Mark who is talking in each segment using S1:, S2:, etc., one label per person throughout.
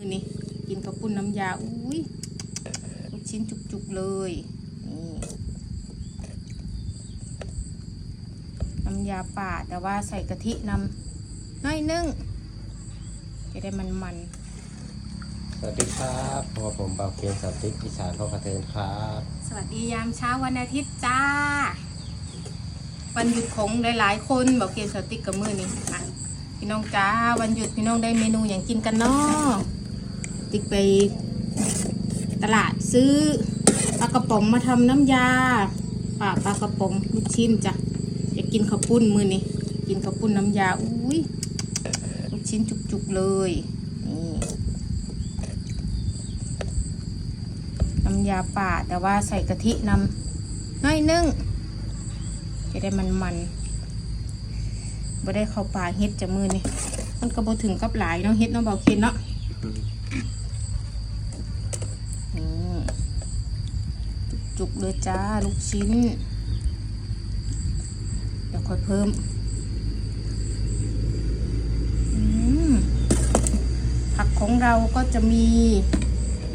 S1: มือนี้กินกับปุ้นน้ำยา อุ้ยลูกชิ้นจุกๆเลย นี่น้ำยาป่าแต่ว่าใส่กะทินำน้อยนึง จะได้มันมัน
S2: สวัสดีครับพบผมเบาเกียนสาวติ๊กอีสานพ่อกระเทินครับ
S1: ๆสวัสดียามเช้าวันอาทิตย์จ้า วันหยุดของหลายๆ คนบอกเกียนสติกกับมือนี้อะพี่น้องจ้าวันหยุดพี่น้องได้เมนูอย่างกินกันเนาะ ติ๊กไปตลาดซื้อปลากระป๋องมาทำน้ำยาป่าปลากระป๋องลูกชิ้นจ้ะอยากกินข้าวปุ้นมือนี้กินข้าวปุ้นน้ำยาอุ้ยลูกชิ้นจุกๆเลยนี่น้ำยาป่าแต่ว่าใส่กะทินำน้อยนึงจะได้มันมันบ่ได้เข้าป่าเฮ็ดจะมือนี่มันก็บ่ถึงกับหลายเนาะเฮ็ดเนาะเบาเคนเนาะอืม จุกๆเลยจ้า ลูกชิ้น เดี๋ยวค่อยเพิ่มผักของเราก็จะมี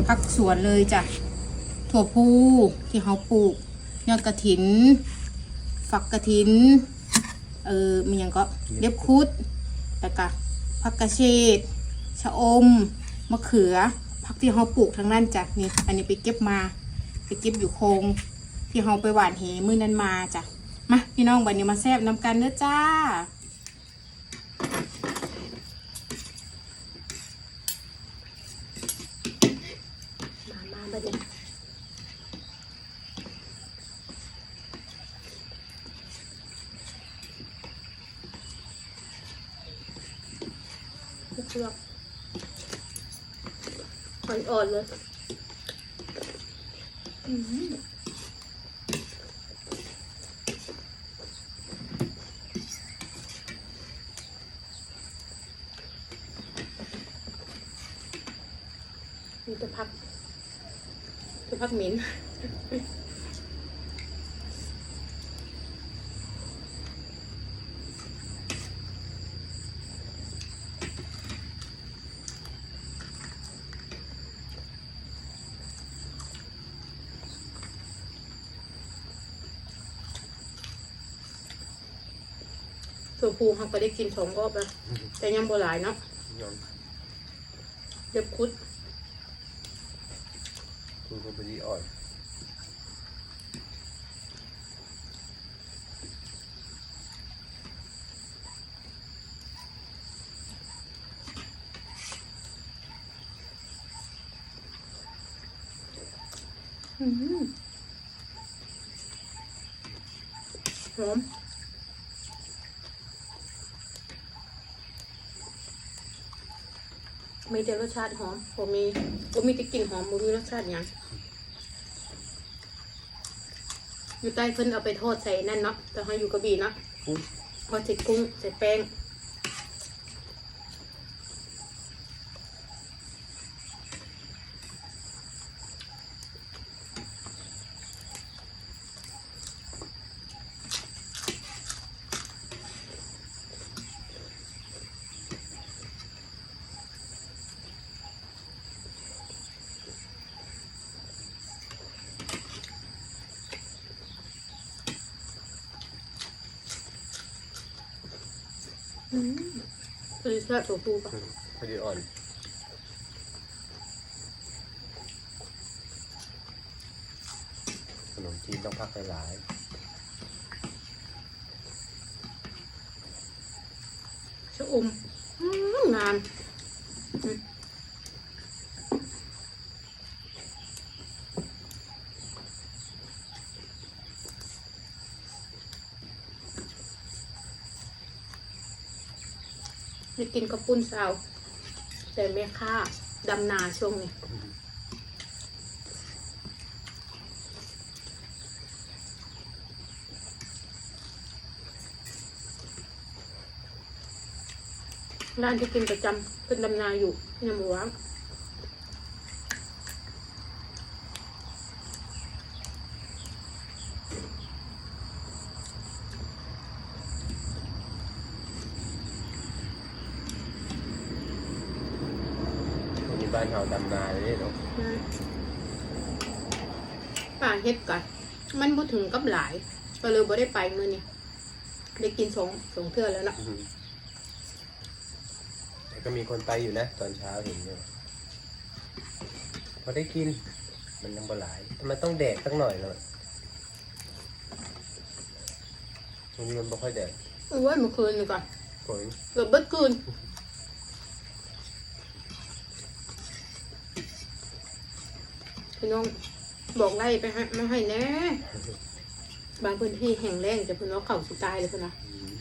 S1: ผักสวนเลยจ้ะ ถั่วพูที่เขาปลูกยอดกระถิน ฝักกระถิน เออมีอย่างก็เล็บคุดแล้วก็ผักกระเฉดชะอม มะเขือผักที่เขาปลูกทั้งนั้นจ้ะนี่ อันนี้ไปเก็บมา เก็บอยู่โคงที่เขาไปหวานเหมือนั้นมาจ้ะมาพี่น้องวันนี้มาแซ่บน้ำกันเด้อจ้ามาบัดนี้เปลือกอ่อนๆเลย มมีแต่พักจะพักเหม็น ตัวผูเขาก็ได้กินสองรอบแล้วแต่ยังโบหลายเนาะ
S2: ยอม
S1: เด็บคุด
S2: คุณก็ไปดีอ่อน
S1: อืมหอม มีแต่รสชาติหอมผมมีผมมีแต่กลิ่นหอมผมมีรสชาติหยังอยู่ใต้เพิ่นเอาไปทอดใส่นั่นเนาะแต่เขาอยู่กระบี่เนาะ
S2: กุ้ง
S1: ทอดใส่กุ้งใส่แป้ง คือแซ่บตัวปูปะ
S2: พอดีอ่อนขนมจีนต้องพักหลาย
S1: ชะอมอืมงาม ได้กินกระปุ้นสาวแต่แม่ค่าดำนาช่วงนี้ร้านที่กินประจำเป็นดำนาอยู่ที่ยำหวงา
S2: น เฮาดำนาเลยเนาะ
S1: ป่าเฮ็ดกันมันบ่ถึงกับหลาย ก็เลยบ่ได้ไปมื้อนี้ได้กินสองสองเทื่อแล้วเนาะ
S2: อืมแต่ก็มีคนไปอยู่นะ ตอนเช้าเห็นอยู่พอได้กิน มันยังบ่หลายแต่มันต้องแดกสักหน่อยเลยตรงนี้มันไม่ค่อยแดก
S1: โอ้ยเมื่อคืนนี่ก่อน
S2: ฝน
S1: เกือบเบิดคืน พี่น้องบอกไล่ไปให้มาให้แน่บางพื้นที่แห้งแล้งจะเพิ่นว่าเขาสิตายเลยเพิ่นนะ
S2: อืม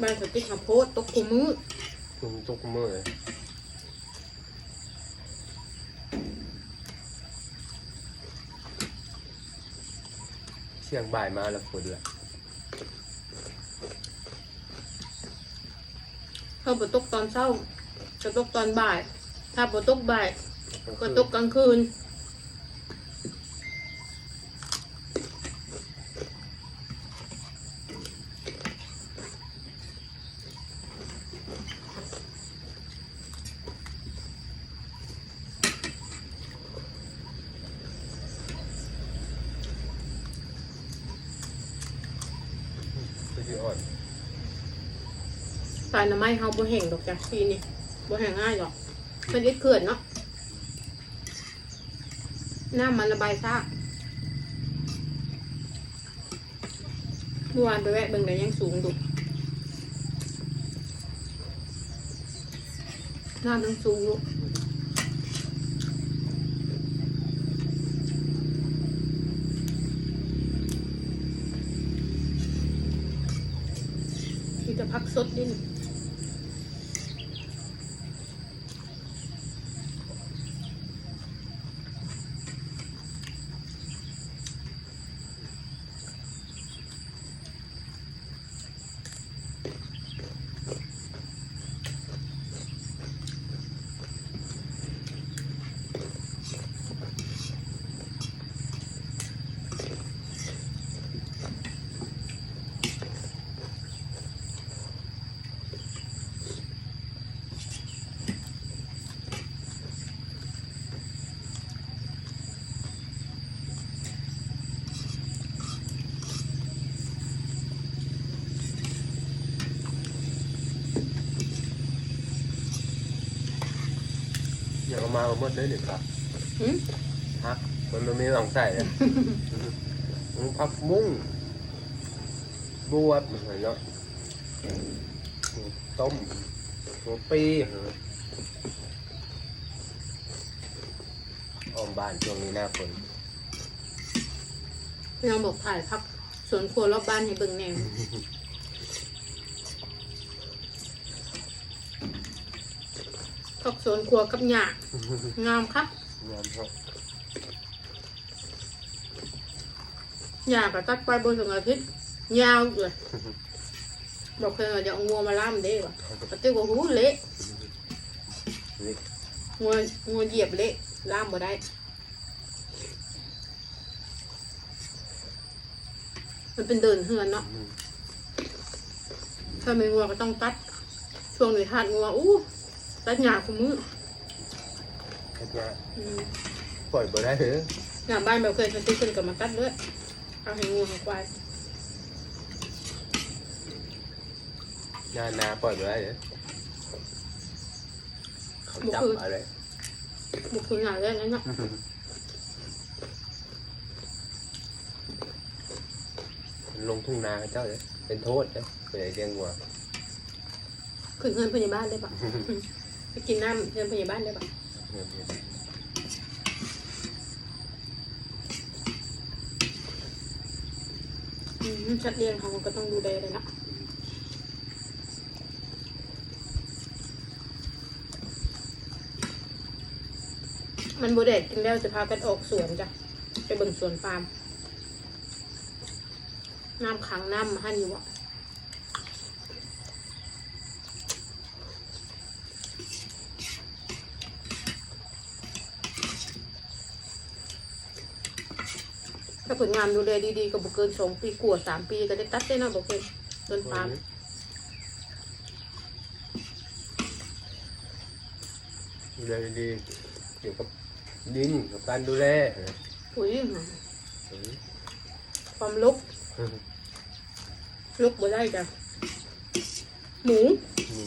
S1: บ้านสติ๊กมาโพสต์ตกคุมือ
S2: ทุกทุกมื้อเลยเชียงบ่ายมาแล้วฝนละ
S1: เขาบ่ตกตอนเช้าจะตกตอนบ่าย ถ้าบ่ตกบ่าย ก็ตกกลางคืน
S2: คือที่อ่อน
S1: สายน้ำไม้เฮาบ่แห้งดอกจ้ะปีนี้บ่แห้งง่ายหรอกมันอิดเขื่อนเนาะ น้ำมันระบายซากเมื่อวานไปแวะเบิ่งได้ยังสูงดูน้ำยังสูงที่จะพักสดดิน
S2: อ เอามาเอาหมดเลยหรือครับ
S1: หืม
S2: พักมันไม่มีหลังใส่เลยมันพักมุ้งบวบเหมือนเนาะต้มหัวปีออมบ้านช่วงนี้หน้าฝน
S1: พี่น้องบอกถ่ายพักสวนครัวรอบบ้านให้เบิ่งแนว พักสวนครัวกับหญ้างามครับ
S2: งามครับ
S1: หญ้าก็ตัดไปบนถึงอาทิตย์ยาวเลยบอกเคยว่าจะเอางัวมาล่ามเด้วะปฏิว่าหูเละ
S2: นี่
S1: งัวงัวเหยียบเละล่ามบ่ได้มันเป็นเดินเฮือนเนาะ
S2: อืม
S1: ถ้าไม่งัวก็ต้องตัดช่วงนี้ทาดงัวอู้ ตัดหญ้าคุมือ
S2: แค่นี้
S1: อืม
S2: ปล่อยบ่ได้เหรอ
S1: หน้าบ้านแบบเคยสติ๊กขึ้นกับมาตัดด้วยเอาให้งูให้ควาย
S2: งานนาปล่อยบ่ได้เหรอเขาจับอะไร
S1: บุกคือหน้าแรกนั้นเนาะ
S2: ลงทุ่งนาเจ้าเลยเป็นโทษนะเป็นไอเลี้ยงวัว
S1: ขึ้นเงินพยาบาลได้ปะ ไปกินน้ำเงินพยาบาลได้ปะชัดเรียงเขาก็ต้องดูแลเลยนะมันบูเดดกินแล้วจะพากันออกสวนจ้ะ ไปเบิ่งสวนปาล์มน้ำขังน้ำมาให้อยู่อะ ถ้าผลงานดูแลดีๆก็บุเกินสองปีกว่าสามปีก็ได้ตัดได้เนาะบอกเลยต้นปาล์ม
S2: ดูแลดีเกี่ยวกับดินกับการดูแล
S1: ปุ๋ย
S2: อืม
S1: ความลุกลุกบ่ได้จ้ะหมู
S2: หนู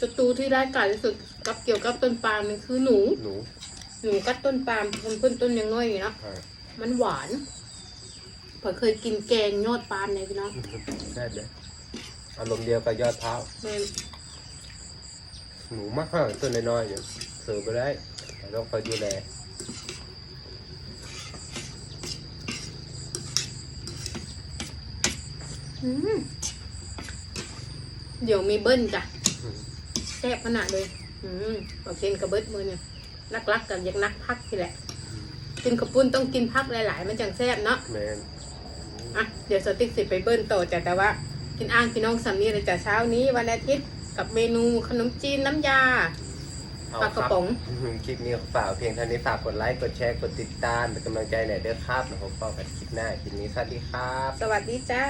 S1: ศัตรูที่ได้ายกาจที่สุดกับเกี่ยวกับต้นปาล์มนี่คือหนู
S2: หนู
S1: หนูกัดต้นปาล์มมันเพิ่นต้นยังน้อยอยู่เนาะ
S2: อ่า
S1: มันหวานผมเคยกินแกงยอดปาล์มเนี่ยพี่น้อง
S2: ได้เลยอารมณ์เดียวกับยอดเท้า
S1: แม่น
S2: หนูมากต้นน้อยๆอยู่เสิร์ฟไปได้แต่ต้องคอยดูแล
S1: อืมเดี๋ยวมีเบิ้ลจ้ะ
S2: อืม
S1: แซ่บขนาดเลย อืมบอกเคนกับเบิร์ดมือเนี่ย รักๆกันอยากนักพักทีแหละ กินกระปุ้นต้องกินพักหลาย ๆ มันจังแซ่บเนาะ
S2: แมน
S1: อะเดี๋ยวสติ๊กสิไปเบิ้ลต่อจ้ะแต่ว่า กินอ่างพี่น้องสำนีเลยจ้ะเช้านี้วันอาทิตย์กับเมนูขนมจีนน้ำยา
S2: เอา
S1: ปลาก
S2: ค
S1: กระ
S2: รับ
S1: ป๋อง
S2: อืมคลิปนี้ฝากเพียงเท่านี้ฝากกดไลค์กดแชร์กดติดตามเป็นกำลังใจหน่อยเด้อครับแล้วพบกันคลิปหน้าคลิปนี้สวัสดีครับ
S1: สวัสดีจ้า